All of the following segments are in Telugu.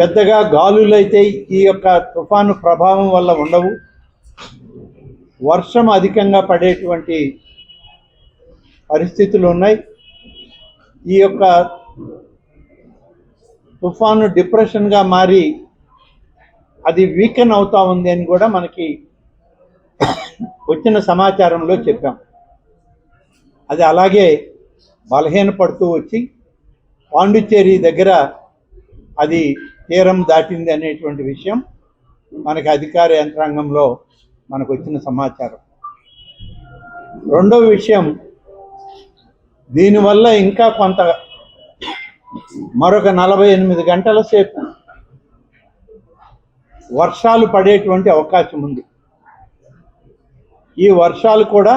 పెద్దగా గాలులైతే ఈ యొక్క తుఫాను ప్రభావం వల్ల ఉండవు. వర్షం అధికంగా పడేటువంటి పరిస్థితులు ఉన్నాయి. ఈ యొక్క తుఫాను డిప్రెషన్గా మారి అది వీకెన్ అవుతా ఉంది అని కూడా మనకి వచ్చిన సమాచారంలో చెప్పాం. అది అలాగే బలహీనపడుతూ వచ్చి పాండిచ్చేరి దగ్గర అది తీరం దాటింది అనేటువంటి విషయం మనకి అధికార యంత్రాంగంలో మనకు వచ్చిన సమాచారం. రెండవ విషయం దీనివల్ల ఇంకా కొంత మరొక నలభై ఎనిమిది గంటల సేపు వర్షాలు పడేటువంటి అవకాశం ఉంది. ఈ వర్షాలు కూడా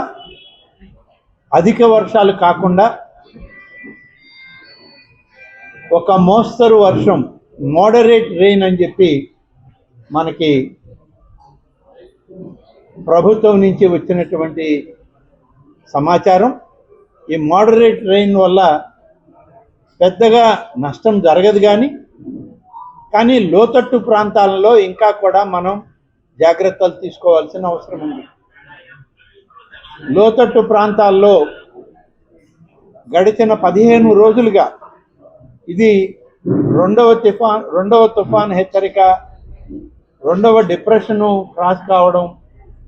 అధిక వర్షాలు కాకుండా ఒక మోస్తరు వర్షం మోడరేట్ రెయిన్ అని చెప్పి మనకి ప్రభుత్వం నుంచి వచ్చినటువంటి సమాచారం. ఈ మోడరేట్ రెయిన్ వల్ల పెద్దగా నష్టం జరగదు కానీ కానీ లోతట్టు ప్రాంతాలలో ఇంకా కూడా మనం జాగ్రత్తలు తీసుకోవాల్సిన అవసరం ఉంది. లోతట్టు ప్రాంతాల్లో గడిచిన పదిహేను రోజులుగా ఇది రెండవ తుఫాన్ రెండవ తుఫాన్ హెచ్చరిక రెండవ డిప్రెషను క్రాస్ కావడం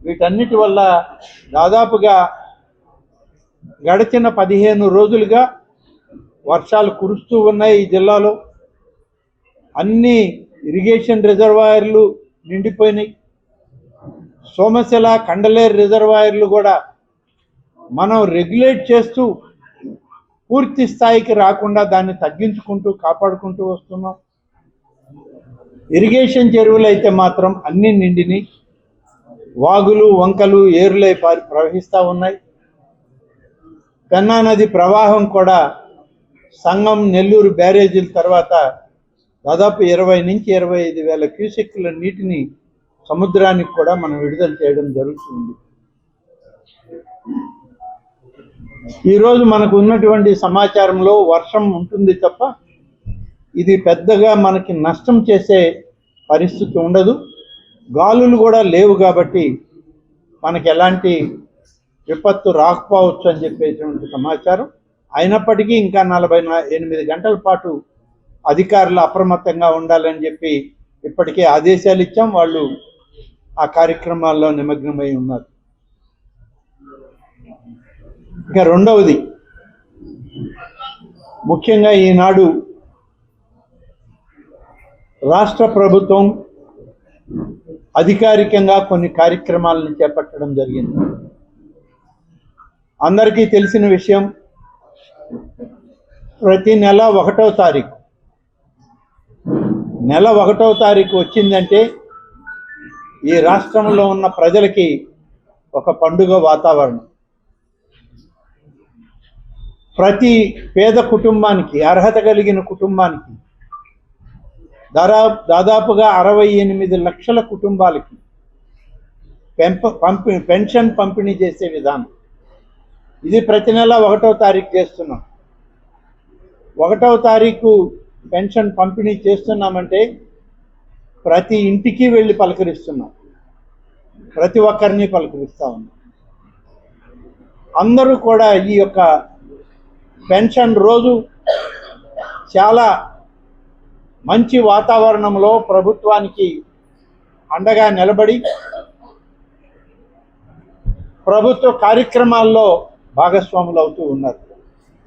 వీటన్నిటి వల్ల దాదాపుగా గడిచిన పదిహేను రోజులుగా వర్షాలు కురుస్తూ ఉన్నాయి ఈ జిల్లాలో. అన్ని ఇరిగేషన్ రిజర్వాయర్లు నిండిపోయినాయి. సోమశిల కండలేరు రిజర్వాయర్లు కూడా మనం రెగ్యులేట్ చేస్తూ పూర్తి స్థాయికి రాకుండా దాన్ని తగ్గించుకుంటూ కాపాడుకుంటూ వస్తున్నాం. ఇరిగేషన్ చెరువులు అయితే మాత్రం అన్ని నిండిని వాగులు వంకలు ఏరులై పారి ప్రవహిస్తూ ఉన్నాయి. పెన్నా నది ప్రవాహం కూడా సంగం నెల్లూరు బ్యారేజీల తర్వాత దాదాపు ఇరవై నుంచి ఇరవై ఐదు వేల క్యూసెక్కుల నీటిని సముద్రానికి కూడా మనం విడుదల చేయడం జరుగుతుంది. ఈరోజు మనకు ఉన్నటువంటి సమాచారంలో వర్షం ఉంటుంది తప్ప ఇది పెద్దగా మనకి నష్టం చేసే పరిస్థితి ఉండదు. గాలులు కూడా లేవు కాబట్టి మనకి ఎలాంటి విపత్తు రాకపోవచ్చు అని చెప్పేటువంటి సమాచారం. అయినప్పటికీ ఇంకా నలభై ఎనిమిది గంటల పాటు అధికారులు అప్రమత్తంగా ఉండాలని చెప్పి ఇప్పటికే ఆదేశాలు ఇచ్చాం. వాళ్ళు ఆ కార్యక్రమాల్లో నిమగ్నమై ఉన్నారు. ఇక రెండవది ముఖ్యంగా ఈనాడు రాష్ట్ర ప్రభుత్వం అధికారికంగా కొన్ని కార్యక్రమాలను చేపట్టడం జరిగింది. అందరికీ తెలిసిన విషయం ప్రతి నెల ఒకటో తారీఖు. నెల ఒకటో తారీఖు వచ్చిందంటే ఈ రాష్ట్రంలో ఉన్న ప్రజలకి ఒక పండుగ వాతావరణం. ప్రతి పేద కుటుంబానికి అర్హత కలిగిన కుటుంబానికి దాదా దాదాపుగా అరవై ఎనిమిది లక్షల కుటుంబాలకి పెంప పంపి పెన్షన్ పంపిణీ చేసే విధానం. ఇది ప్రతి నెల ఒకటో తారీఖు చేస్తున్నాం. ఒకటవ తారీఖు పెన్షన్ పంపిణీ చేస్తున్నామంటే ప్రతి ఇంటికి వెళ్ళి పలకరిస్తున్నాం. ప్రతి ఒక్కరిని పలకరిస్తా ఉన్నాం. అందరూ కూడా ఈ యొక్క పెన్షన్ రోజు చాలా మంచి వాతావరణంలో ప్రభుత్వానికి అండగా నిలబడి ప్రభుత్వ కార్యక్రమాల్లో భాగస్వాములు అవుతూ ఉన్నారు.